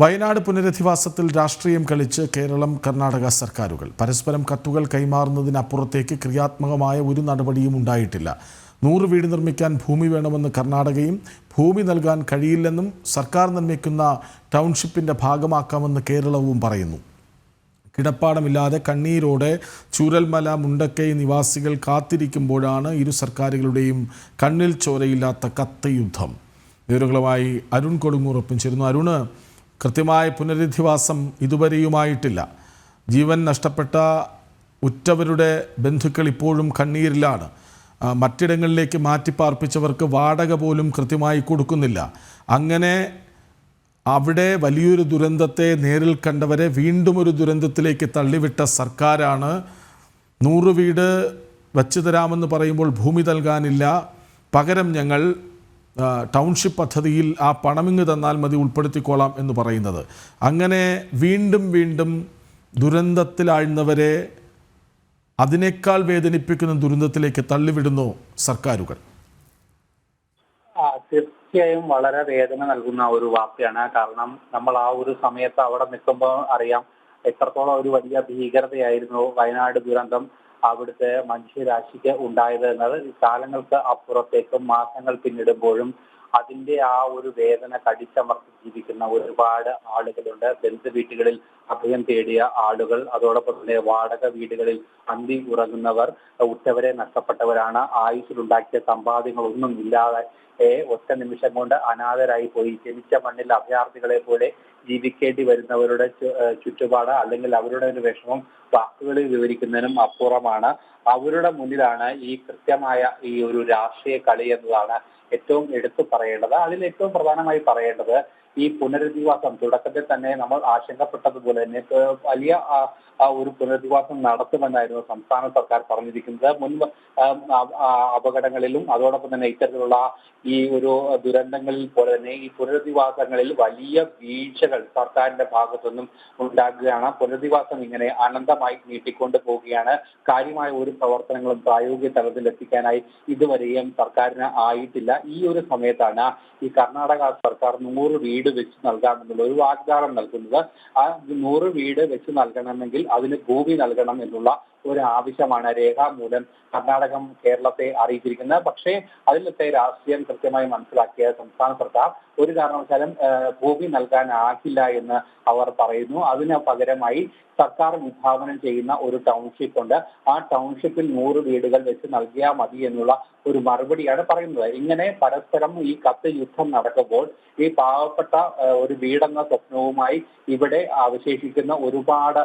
വയനാട് പുനരധിവാസത്തിൽ രാഷ്ട്രീയം കളിച്ച് കേരളം കർണാടക സർക്കാരുകൾ. പരസ്പരം കത്തുകൾ കൈമാറുന്നതിനപ്പുറത്തേക്ക് ക്രിയാത്മകമായ ഒരു നടപടിയും ഉണ്ടായിട്ടില്ല. നൂറ് വീട് നിർമ്മിക്കാൻ ഭൂമി വേണമെന്ന് കർണാടകയും ഭൂമി നൽകാൻ കഴിയില്ലെന്നും സർക്കാർ നിർമ്മിക്കുന്ന ടൗൺഷിപ്പിന്റെ ഭാഗമാക്കാമെന്ന് കേരളവും പറയുന്നു. കിടപ്പാടമില്ലാതെ കണ്ണീരോടെ ചൂരൽമല മുണ്ടക്കൈ നിവാസികൾ കാത്തിരിക്കുമ്പോഴാണ് ഇരു സർക്കാരുകളുടെയും കണ്ണിൽ ചോരയില്ലാത്ത കത്ത് യുദ്ധം. വിവരങ്ങളുമായി അരുൺ കൊടുങ്ങൂർ ഒപ്പം ചേരുന്നു. അരുണ് കൃത്യമായ പുനരധിവാസം ഇതുവരെയുമായിട്ടില്ല. ജീവൻ നഷ്ടപ്പെട്ട ഉറ്റവരുടെ ബന്ധുക്കൾ ഇപ്പോഴും കണ്ണീരിലാണ്. മറ്റിടങ്ങളിലേക്ക് മാറ്റിപ്പാർപ്പിച്ചവർക്ക് വാടക പോലും കൃത്യമായി കൊടുക്കുന്നില്ല. അങ്ങനെ അവിടെ വലിയൊരു ദുരന്തത്തെ നേരിൽ കണ്ടവരെ വീണ്ടും ഒരു ദുരന്തത്തിലേക്ക് തള്ളിവിട്ട സർക്കാരാണ് നൂറ് വീട് വച്ചു തരാമെന്ന് പറയുമ്പോൾ ഭൂമി നൽകാനില്ല. പകരം ഞങ്ങൾ ടൗൺഷിപ്പ് പദ്ധതിയിൽ ആ പണമിങ്ങ് തന്നാൽ മതി ഉൾപ്പെടുത്തിക്കോളാം എന്ന് പറയുന്നത്. അങ്ങനെ വീണ്ടും വീണ്ടും ദുരന്തത്തിലാഴ്ന്നവരെ അതിനേക്കാൾ വേദനിപ്പിക്കുന്ന ദുരന്തത്തിലേക്ക് തള്ളിവിടുന്നു സർക്കാരുകൾ. തീർച്ചയായും വളരെ വേദന നൽകുന്ന ഒരു വാർത്തയാണ്. കാരണം നമ്മൾ ആ ഒരു സമയത്ത് അവിടെ നിൽക്കുമ്പോൾ അറിയാം എത്രത്തോളം ഒരു വലിയ ഭീകരതയായിരുന്നു വയനാട് ദുരന്തം. അവിടുത്തെ മനുഷ്യരാശിക്ക് ഉണ്ടായത് എന്നത് കാലങ്ങൾക്ക് അപ്പുറത്തേക്കും മാസങ്ങൾ പിന്നിടുമ്പോഴും അതിന്റെ ആ ഒരു വേദന കടിച്ചമർത്തി ജീവിക്കുന്ന ഒരുപാട് ആളുകളുണ്ട്. ബന്ധു വീട്ടുകളിൽ അഭയം തേടിയ ആളുകൾ അതോടൊപ്പം തന്നെ വാടക വീടുകളിൽ അന്തി ഉറങ്ങുന്നവർ ഉറ്റവരെ നഷ്ടപ്പെട്ടവരാണ്. ആയുസിലുണ്ടാക്കിയ സമ്പാദ്യങ്ങളൊന്നും ഇല്ലാതെ ഒറ്റ നിമിഷം കൊണ്ട് അനാഥരായി പോയി. ജനിച്ച മണ്ണിൽ അഭയാർത്ഥികളെ പോലെ ജീവിക്കേണ്ടി വരുന്നവരുടെ ചുറ്റുപാട് അല്ലെങ്കിൽ അവരുടെ ഒരു വിഷമം വാക്കുകളിൽ വിവരിക്കുന്നതിനും അപ്പുറമാണ്. അവരുടെ മുന്നിലാണ് ഈ കൃത്യമായ ഈ ഒരു രാഷ്ട്രീയ കളി എന്നതാണ് ഏറ്റവും എടുത്തു പറയേണ്ടത്. അതിൽ ഏറ്റവും പ്രധാനമായി പറയേണ്ടത് ഈ പുനരധിവാസം തുടക്കത്തിൽ തന്നെ നമ്മൾ ആശങ്കപ്പെട്ടതുപോലെ തന്നെ വലിയ ഒരു പുനരധിവാസം നടത്തുമെന്നായിരുന്നു സംസ്ഥാന സർക്കാർ പറഞ്ഞിരിക്കുന്നത്. ആ അപകടങ്ങളിലും അതോടൊപ്പം തന്നെ ഇത്തരത്തിലുള്ള ഈ ഒരു ദുരന്തങ്ങളിൽ പോലെ തന്നെ ഈ പുനരധിവാസങ്ങളിൽ വലിയ വീഴ്ചകൾ സർക്കാരിന്റെ ഭാഗത്തുനിന്നും ഉണ്ടാകുകയാണ്. പുനരധിവാസം ഇങ്ങനെ അനന്തമായി നീട്ടിക്കൊണ്ട് പോവുകയാണ്. കാര്യമായ ഒരു പ്രവർത്തനങ്ങളും പ്രായോഗിക തലത്തിൽ എത്തിക്കാനായി ഇതുവരെയും സർക്കാരിന് ആയിട്ടില്ല. ഈ ഒരു സമയത്താണ് ഈ കർണാടക സർക്കാർ നൂറ് വീട് വെച്ച് നൽകാമെന്നുള്ള ഒരു വാഗ്ദാനം നൽകുന്നത്. ആ നൂറ് വീട് വെച്ച് നൽകണമെങ്കിൽ അതിന് ഭൂമി നൽകണം എന്നുള്ള ഒരു ആവശ്യമാണ് രേഖാമൂലം കർണാടകം കേരളത്തെ അറിയിച്ചിരിക്കുന്നത്. പക്ഷേ അതിലത്തെ രാഷ്ട്രീയം കൃത്യമായി മനസ്സിലാക്കിയ സംസ്ഥാന സർക്കാർ ഒരു കാരണവശാലും ഭൂമി നൽകാനാകില്ല എന്ന് അവർ പറയുന്നു. അതിന് പകരമായി സർക്കാർ വിഭാവനം ചെയ്യുന്ന ഒരു ടൗൺഷിപ്പ് ഉണ്ട്. ആ ടൗൺഷിപ്പിൽ നൂറ് വീടുകൾ വെച്ച് നൽകിയാൽ മതി എന്നുള്ള ഒരു മറുപടിയാണ് പറയുന്നത്. ഇങ്ങനെ പരസ്പരം ഈ കത്ത് യുദ്ധം നടക്കുമ്പോൾ ഈ പാവപ്പെട്ട ഒരു വീടെന്ന സ്വപ്നവുമായി ഇവിടെ അവശേഷിക്കുന്ന ഒരുപാട്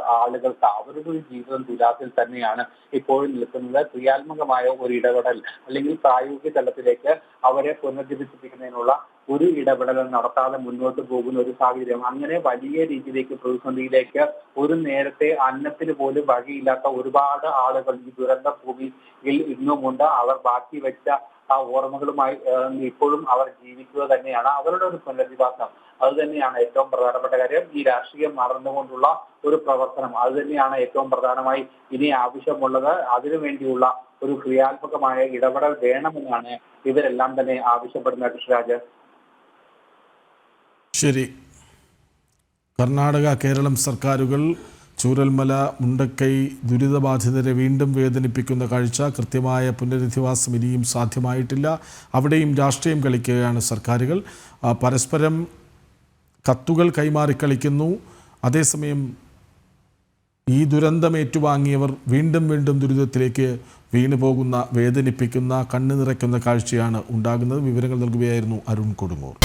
ആളുകൾക്ക് അവരുടെ ജീവിതം തുലാസിൽ തന്നെയാണ് ഇപ്പോൾ നിൽക്കുന്നത്. ക്രിയാത്മകമായ ഒരു ഇടപെടൽ അല്ലെങ്കിൽ പ്രായോഗിക തലത്തിലേക്ക് അവരെ പുനർജീവിപ്പിക്കുന്നതിനുള്ള ഒരു ഇടപെടലും നടത്താതെ മുന്നോട്ട് പോകുന്ന ഒരു സാഹചര്യം. അങ്ങനെ വലിയ രീതിയിലേക്ക് പ്രതിസന്ധിയിലേക്ക് ഒരു നേരത്തെ അന്നത്തിന് പോലും വഴിയില്ലാത്ത ഒരുപാട് ആളുകൾ ഈ ദുരന്ത ഭൂമിയിൽ ഇന്നുമുണ്ട്. അവർ ബാക്കി വെച്ച ആ ഓർമ്മകളുമായി ഇപ്പോഴും അവർ ജീവിക്കുക തന്നെയാണ് അവരുടെ ഒരു പുനരധിവാസം. അത് തന്നെയാണ് ഏറ്റവും പ്രധാനപ്പെട്ട കാര്യം. ഈ രാഷ്ട്രീയം മറന്നുകൊണ്ടുള്ള ഒരു പ്രവർത്തനം. അത് തന്നെയാണ് ഏറ്റവും പ്രധാനമായി ഇനി ആവശ്യമുള്ളത്. അതിനുവേണ്ടിയുള്ള ഒരു ക്രിയാത്മകമായ ഇടപെടൽ വേണമെന്നാണ് ഇവരെല്ലാം തന്നെ ആവശ്യപ്പെടുന്നത് കൃഷിരാജ് ശരി. കർണാടക കേരളം സർക്കാരുകൾ ചൂരൽമല മുണ്ടക്കൈ ദുരിതബാധിതരെ വീണ്ടും വേദനിപ്പിക്കുന്ന കാഴ്ച കൃത്യമായ പുനരധിവാസം ഇനിയും സാധ്യമായിട്ടില്ല. അവിടെയും രാഷ്ട്രീയം കളിക്കുകയാണ് സർക്കാരുകൾ. പരസ്പരം കത്തുകൾ കൈമാറി കളിക്കുന്നു. അതേസമയം ഈ ദുരന്തം ഏറ്റുവാങ്ങിയവർ വീണ്ടും വീണ്ടും ദുരിതത്തിലേക്ക് വീണു പോകുന്ന വേദനിപ്പിക്കുന്ന കണ്ണു നിറയ്ക്കുന്ന കാഴ്ചയാണ് ഉണ്ടാകുന്നത്. വിവരങ്ങൾ നൽകുകയായിരുന്നു അരുൺ കൊടുങ്ങൂർ.